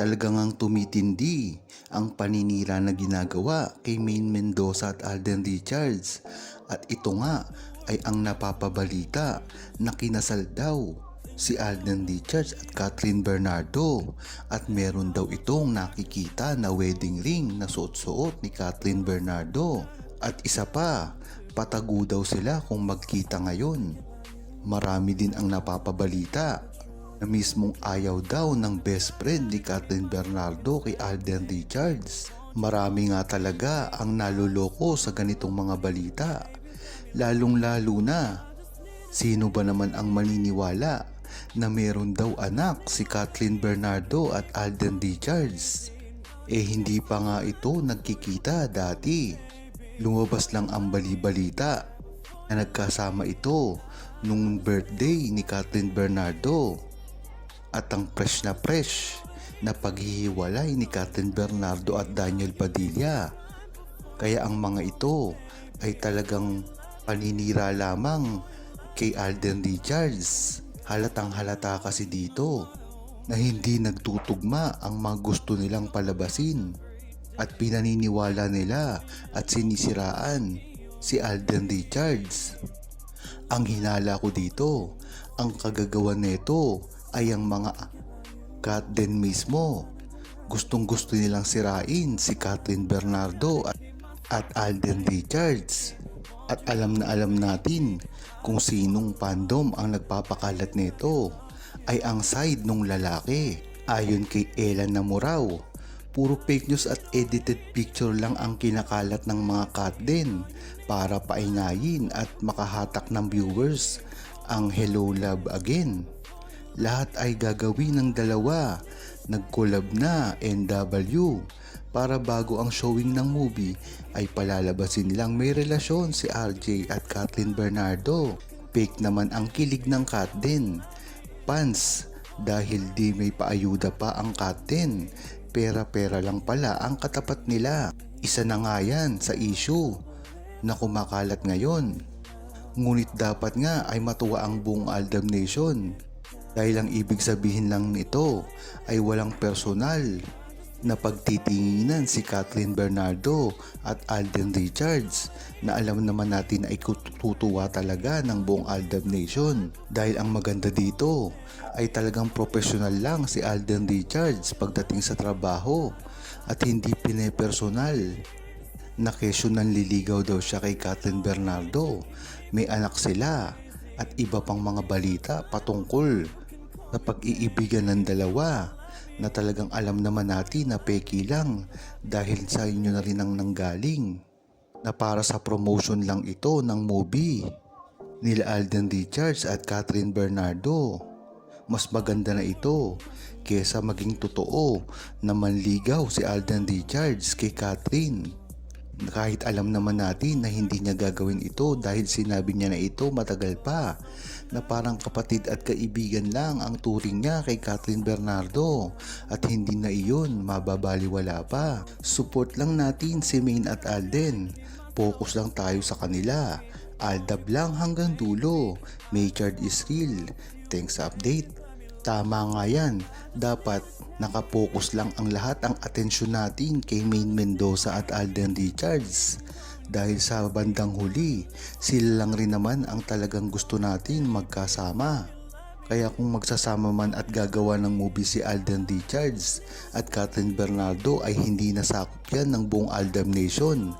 Talagang ang tumitindi ang paninira na ginagawa kay Main Mendoza at Alden Richards. At ito nga ay ang napapabalita na kinasal daw si Alden Richards at Catherine Bernardo. At meron daw itong nakikita na wedding ring na suot-suot ni Catherine Bernardo. At isa pa patago daw sila kung magkita ngayon. Marami din ang napapabalita na mismong ayaw daw ng best friend ni Catherine Bernardo kay Alden Richards marami nga talaga ang naluloko sa ganitong mga balita lalong lalo na Sino ba naman ang maniniwala na meron daw anak si Kathleen Bernardo at Alden Richards? Eh hindi pa nga ito nagkikita dati. Lumabas lang ang bali-balita na nagkasama ito nung birthday ni Kathleen Bernardo. At ang fresh na fresh na paghihiwalay ni Kathleen Bernardo at Daniel Padilla. Kaya ang mga ito ay talagang paninira lamang kay Alden Richards. Halatang halata kasi dito na hindi nagtutugma ang mga gusto nilang palabasin at pinaniniwala nila at sinisiraan si Alden Richards. Ang hinala ko dito, ang kagagawa nito ay ang mga cat din mismo. Gustong gusto nilang sirain si Catherine Bernardo at, at Alden Richards. At alam na alam natin kung sinong fandom ang nagpapakalat nito ay ang side nung lalaki. Ayon kay Ella Namuraw, puro fake news at edited picture lang ang kinakalat ng mga cat din para paingayin at makahatak ng viewers ang Hello Love Again. Lahat ay gagawin ng dalawa. Nag-collab na NW para bago ang showing ng movie ay palalabasin nilang may relasyon si RJ at Kathleen Bernardo. Fake naman ang kilig ng Kat din. Pans dahil di may paayuda pa ang Kat. Pera-pera lang pala ang katapat nila. Isa na nga yan sa issue na kumakalat ngayon. Ngunit dapat nga ay matuwa ang buong Aldam Nation dahil ang ibig sabihin lang nito ay walang personal na pagtitinginan si Kathleen Bernardo at Alden Richards na alam naman natin ay tutuwa talaga ng buong Aldab Nation. Dahil ang maganda dito ay talagang professional lang si Alden Richards pagdating sa trabaho at hindi pinepersonal. Na kesyo nanliligaw daw siya kay Kathleen Bernardo. May anak sila at iba pang mga balita patungkol na pag-iibigan ng dalawa na talagang alam naman natin na peki lang dahil sa inyo na rin ang nanggaling na para sa promotion lang ito ng movie nila Alden Richards at Catherine Bernardo. Mas maganda na ito kesa maging totoo na manligaw si Alden Richards kay Catherine. Kahit alam naman natin na hindi niya gagawin ito dahil sinabi niya na ito matagal pa na parang kapatid at kaibigan lang ang turing niya kay Catherine Bernardo at hindi na iyon mababaliwala pa. Support lang natin si Main at Alden. Focus lang tayo sa kanila. Aldab lang hanggang dulo. Maychard is real. Thanks update. Tama nga yan. Dapat nakapokus lang ang lahat ang atensyon natin kay Main Mendoza at Alden Richards. Dahil sa bandang huli, sila lang rin naman ang talagang gusto natin magkasama. Kaya kung magsasama man at gagawa ng movie si Alden Richards at Catherine Bernardo ay hindi nasakop yan ng buong Aldam Nation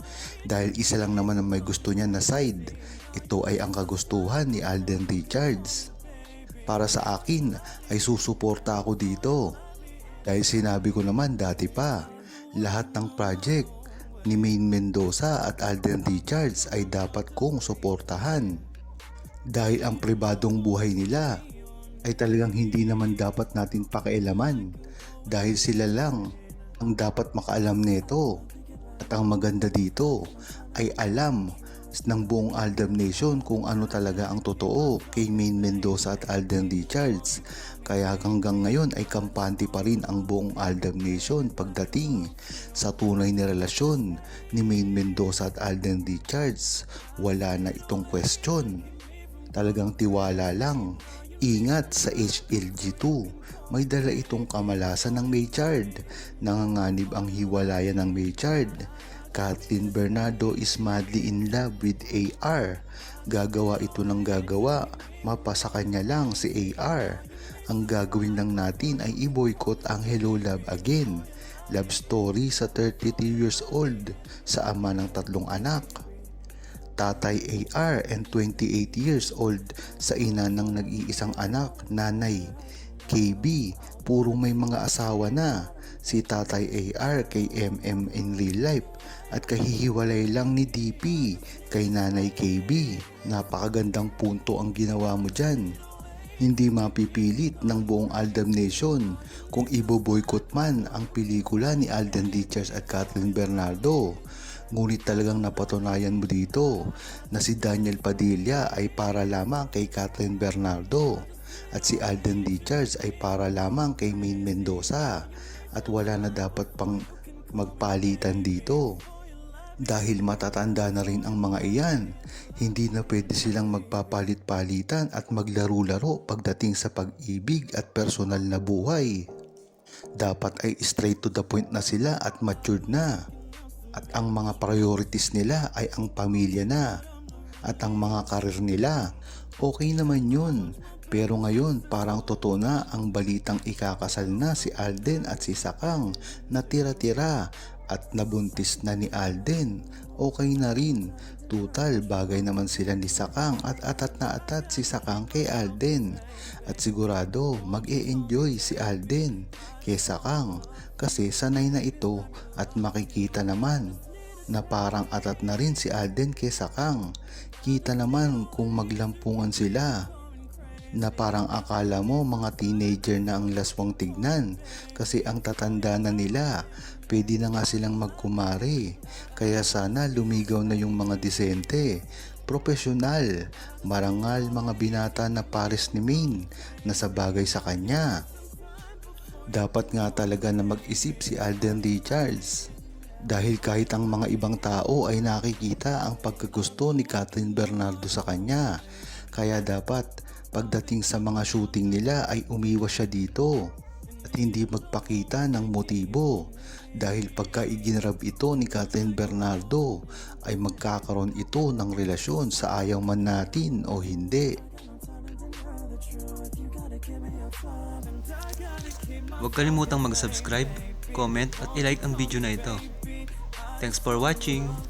dahil isa lang naman ang may gusto niya na side. Ito ay ang kagustuhan ni Alden Richards. Para sa akin ay susuporta ako dito. Dahil sinabi ko naman dati pa lahat ng project ni Main Mendoza at Alden Richards ay dapat kong suportahan. Dahil ang pribadong buhay nila ay talagang hindi naman dapat natin pakialaman. Dahil sila lang ang dapat makaalam nito. At ang maganda dito ay alam ng buong Aldam Nation kung ano talaga ang totoo kay Main Mendoza at Alden Richards. Kaya hanggang ngayon ay kampante pa rin ang buong Aldam Nation pagdating sa tunay na relasyon ni Main Mendoza at Alden Richards. Wala na itong question. Talagang tiwala lang Ingat sa HLG2, may dala itong kamalasan ng Maychard. Nanganganib ang hiwalayan ng Maychard. Kathleen Bernardo is madly in love with AR. Gagawa ito ng gagawa, mapasa kanya lang si AR. Ang gagawin lang natin ay i-boycott ang Hello Love again. Love story sa 32 years old sa ama ng tatlong anak. Tatay AR and 28 years old sa ina ng nag-iisang anak, nanay. KB, puro may mga asawa na. Si Tatay AR kay MM in real life at kahihiwalay lang ni DP kay Nanay KB. Napakagandang punto ang ginawa mo dyan. Hindi mapipilit ng buong Aldam Nation kung ibo-boycott man ang pelikula ni Alden Richards at Kathleen Bernardo. Ngunit talagang napatunayan mo dito na si Daniel Padilla ay para lamang kay Kathleen Bernardo at si Alden Richards ay para lamang kay Maine Mendoza at wala na dapat pang magpalitan dito. Dahil matatanda na rin ang mga iyan, hindi na pwede silang magpapalit-palitan at maglaro-laro pagdating sa pag-ibig at personal na buhay. Dapat ay straight to the point na sila at matured na. At ang mga priorities nila ay ang pamilya na. At ang mga karir nila, okay naman yun. Pero ngayon parang totoo na ang balitang ikakasal na si Alden at si Sakang na tira-tira at nabuntis na ni Alden. Okay na rin. Tutal bagay naman sila ni Sakang at atat na atat si Sakang kay Alden. At sigurado mag-e-enjoy si Alden kay Sakang kasi sanay na ito at makikita naman na parang atat na rin si Alden kay Sakang. Kita naman kung maglampungan sila na parang akala mo mga teenager na ang laswang tignan kasi ang tatanda na nila pwede na nga silang magkumari. Kaya sana lumigaw na yung mga disente profesional marangal mga binata na pares ni Maine na sa bagay sa kanya. Dapat nga talaga na mag-isip si Alden Richards dahil kahit ang mga ibang tao ay nakikita ang pagkagusto ni Catherine Bernardo sa kanya. Kaya dapat pagdating sa mga shooting nila ay umiwas siya dito at hindi magpakita ng motibo dahil pagka iginrab ito ni Catherine Bernardo ay magkakaroon ito ng relasyon sa ayaw man natin o hindi. Huwag kalimutang mag-subscribe, comment at ilike ang video na ito. Thanks for watching!